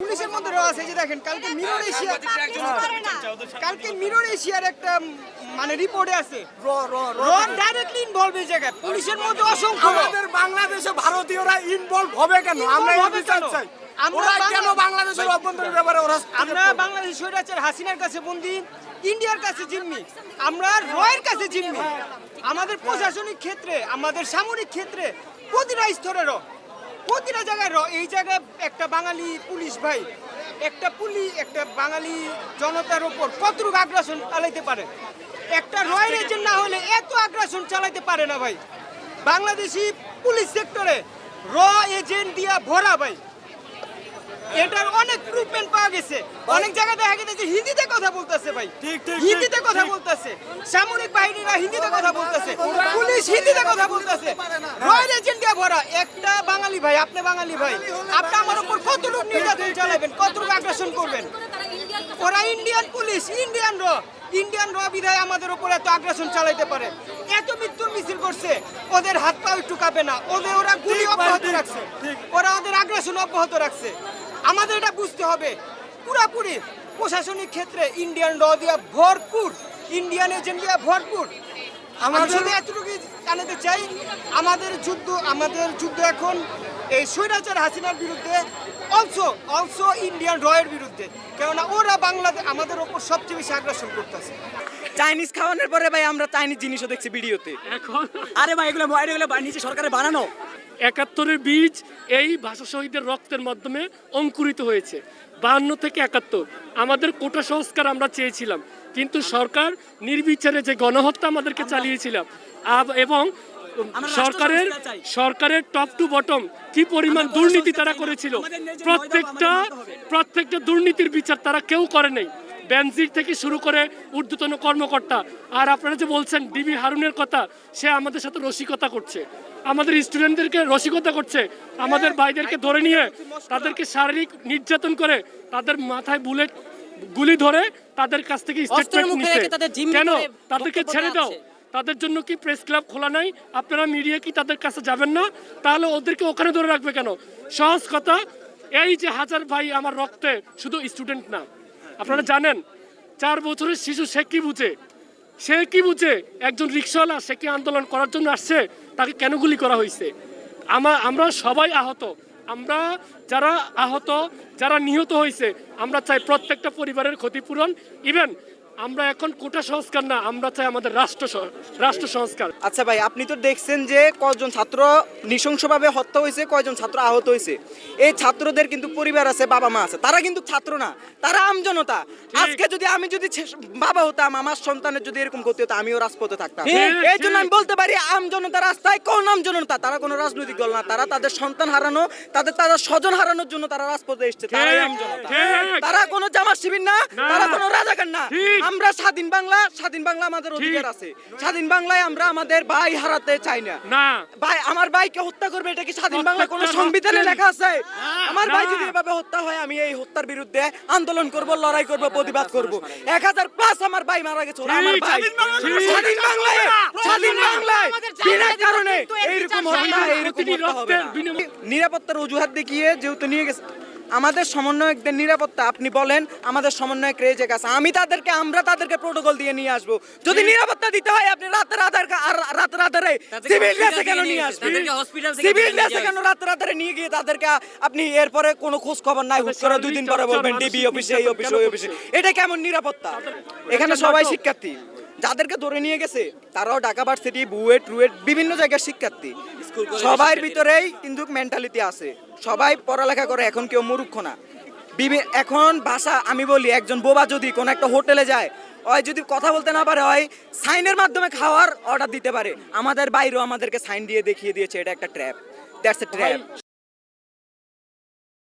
পুলিশের মধ্যে আছে যে দেখেন কালকে মিরর এশিয়া কালকে মিরর এশিয়ার একটা মানে রিপোর্টে আছে। র র র র। ডাইরেক্টলি ইনভলভ এই জায়গায়। পুলিশের মধ্যে অসংখ্য। আমাদের বাংলাদেশে ভারতীয়রা ইনভলভ হবে কেন? আমরা কেন? চাই। আমরা কেন বাংলাদেশের অভ্যন্তরীণ ব্যাপারে ওরা আমরা বাংলাদেশ স্বৈরাচার হাসিনার কাছে বন্দি ইন্ডিয়ার কাছে জিম্মি। আমরা রয়ের কাছে জিম্মি। আমাদের প্রশাসনিক ক্ষেত্রে আমাদের সামরিক ক্ষেত্রে প্রতিটা স্তরে র প্রতিটা জায়গায় এই জায়গায় একটা বাঙালি পুলিশ ভাই একটা পুলিশ একটা বাঙালি জনতার ওপর কতটুকু আগ্রাসন চালাইতে পারে? একটা রয়ের এজেন্ট না হলে এত আগ্রাসন চালাইতে পারে না ভাই। বাংলাদেশি পুলিশ সেক্টরে র এজেন্ট দিয়া ভরা ভাই। এটার অনেক প্রুফমেন্ট পাওয়া গেছে। অনেক জায়গায় দেখা গেছে যে হিন্দিতে কথা বলতেছে ভাই। হিন্দিতে কথা বলতেছে। সামরিক বাহিনীরা হিন্দিতে কথা বলতেছে। পুলিশ হিন্দিতে কথা বলতেছে। রয়্যাল এজেন্টে ভরা একটা বাঙালি ভাই আপনি বাঙালি ভাই। আপনি আমার উপর কতটুকু নির্যাতন চালাবেন কতটুকু আগ্রাসন করবেন? ওরা ইন্ডিয়ান পুলিশ ইন্ডিয়ান র ইন্ডিয়ান র বিধায় আমাদের উপর এত আগ্রাসন চালাইতে পারে। এত মৃত্যুর মিছিল করছে ওদের হাত পাও একটু কাঁপে না। ওদের ওরা গুলি অব্যাহত রাখছে। ওরা ওদের আগ্রাসন অব্যাহত রাখছে। আমাদের এটা বুঝতে হবে। পুরাপুরি প্রশাসনিক ক্ষেত্রে ইন্ডিয়ান র দিয়া ভরপুর। ইন্ডিয়ান এজেন্ট দিয়া ভরপুর। আমাদের আমাদের- শুধু এতটুকু জানাতে চাই। আমাদের যুদ্ধ আমাদের যুদ্ধ এখন এই স্বৈরাচার হাসিনার বিরুদ্ধে অলসো অলসো ইন্ডিয়ান রয়ের বিরুদ্ধে। কেননা ওরা বাংলাদেশ আমাদের ওপর সবচেয়ে বেশি আগ্রাসন করতেছে। চাইনিজ খাওয়ানোর পরে ভাই আমরা চাইনিজ জিনিসও দেখছি ভিডিওতে। এখন আরে ভাই এগুলো মোবাইল এগুলো নিচে সরকারে বানানো। একাত্তরের বীজ এই ভাষা শহীদের রক্তের মাধ্যমে অঙ্কুরিত হয়েছে। বাহান্ন থেকে একাত্তর। আমাদের কোটা সংস্কার আমরা চেয়েছিলাম। কিন্তু সরকার নির্বিচারে যে গণহত্যা আমাদেরকে চালিয়েছিলাম আব- এবং সরকারের। সরকারের টপ টু বটম কি পরিমাণ দুর্নীতি তারা করেছিল প্রত্যেকটা। প্রত্যেকটা দুর্নীতির বিচার তারা কেউ করে নেই। বেনজির থেকে শুরু করে ঊর্ধ্বতন কর্মকর্তা আর আপনারা যে বলছেন ডিবি হারুনের কথা সে আমাদের সাথে রসিকতা করছে। আমাদের স্টুডেন্টদেরকে রসিকতা করছে। আমাদের ভাইদেরকে ধরে নিয়ে তাদেরকে শারীরিক নির্যাতন করে তাদের মাথায় বুলেট গুলি ধরে তাদের কাছ থেকে কেন? তাদেরকে ছেড়ে দাও। তাদের জন্য কি প্রেস ক্লাব খোলা নাই? আপনারা মিডিয়া কি তাদের কাছে যাবেন না? তাহলে ওদেরকে ওখানে ধরে রাখবে কেন? সহজ কথা, এই যে হাজার ভাই আমার রক্তে শুধু স্টুডেন্ট না, আপনারা জানেন, চার বছরের শিশু সে কি বুঝে? সে কি বুঝে? একজন রিক্সাওয়ালা সে কি আন্দোলন করার জন্য আসছে? তাকে কেন গুলি করা হয়েছে? আমা, আমরা সবাই আহত। আমরা যারা আহত, যারা নিহত হয়েছে, আমরা চাই প্রত্যেকটা পরিবারের ক্ষতিপূরণ। ইভেন আমরা এখন কোটা সংস্কার না আমরা চাই আমাদের রাষ্ট্র রাষ্ট্র সংস্কার। আচ্ছা ভাই আপনি তো দেখছেন যে কয়জন ছাত্র নৃশংসভাবে হত্যা হয়েছে কয়জন ছাত্র আহত হয়েছে। এই ছাত্রদের কিন্তু পরিবার আছে বাবা মা আছে। তারা কিন্তু ছাত্র না তারা আমজনতা আজকে যদি আমি যদি বাবা হতাম আমার সন্তানের যদি এরকম করতে হতো আমিও রাজপথে থাকতাম। এই জন্য আমি বলতে পারি আমজনতা রাস্তায় কোন আমজনতা তারা কোনো রাজনৈতিক দল না তারা তাদের সন্তান হারানো তাদের তাদের স্বজন হারানোর জন্য তারা রাজপথে এসছে তারাই আমজনতা তারা কোনো জামাত শিবির না। তারা কোনো রাজাকার না। আমরা স্বাধীন বাংলা স্বাধীন বাংলা আমাদের অধিকার আছে। স্বাধীন বাংলায় আমরা আমাদের ভাই হারাতে চাই না। না। ভাই আমার ভাইকে হত্যা করবে এটা কি স্বাধীন বাংলা কোনো সংবিধানে লেখা আছে? আমার ভাই যদি এভাবে হত্যা হয় আমি এই হত্যার বিরুদ্ধে আন্দোলন করব লড়াই করব প্রতিবাদ করব। এক হাজার প্লাস আমার ভাই মারা গেছে ওরা আমার ভাই। স্বাধীন বাংলা- স্বাধীন বাংলায় স্বাধীন বাংলায়। বিনা কারণে এইরকম হত্যা এইরকম হত্যা হবে রক্তের না। বিনিময়ে- নিরাপত্তার অজুহাত দেখিয়ে যেহেতু নিয়ে গেছে আমাদের সমন্বয়কদের নিরাপত্তা আপনি বলেন আমাদের সমন্বয়ক রেজে গেছে। আমি তাদেরকে আমরা তাদেরকে প্রোটোকল দিয়ে নিয়ে আসব। যদি নিরাপত্তা দিতে হয় আপনি রাতে রাতের রাত রাতারে সিভিল ড্রেসে কেন নিয়ে আসবেন সিভিল ড্রেসে কেন রাতে রাতারে নিয়ে গিয়ে তাদেরকে আপনি এরপরে কোনো খোঁজ খবর নাই হুট করে দুই দিন পরে বলবেন ডিবি অফিসে এই অফিসে ওই অফিসে এটা কেমন নিরাপত্তা? এখানে সবাই শিক্ষার্থী। যাদেরকে ধরে নিয়ে গেছে তারাও ঢাকা ভার্সিটি বুয়েট রুয়েট বিভিন্ন জায়গার শিক্ষার্থী। সবার ভিতরেই কিন্তু মেন্টালিটি আছে। সবাই পড়ালেখা করে এখন কেউ মুরুক্ষ না। এখন ভাষা আমি বলি একজন বোবা যদি কোনো একটা হোটেলে যায় ওই যদি কথা বলতে না পারে হয় সাইনের মাধ্যমে খাওয়ার অর্ডার দিতে পারে। আমাদের বাইরেও আমাদেরকে সাইন দিয়ে দেখিয়ে দিয়েছে এটা একটা ট্র্যাপ দ্যাটস এ ট্র্যাপ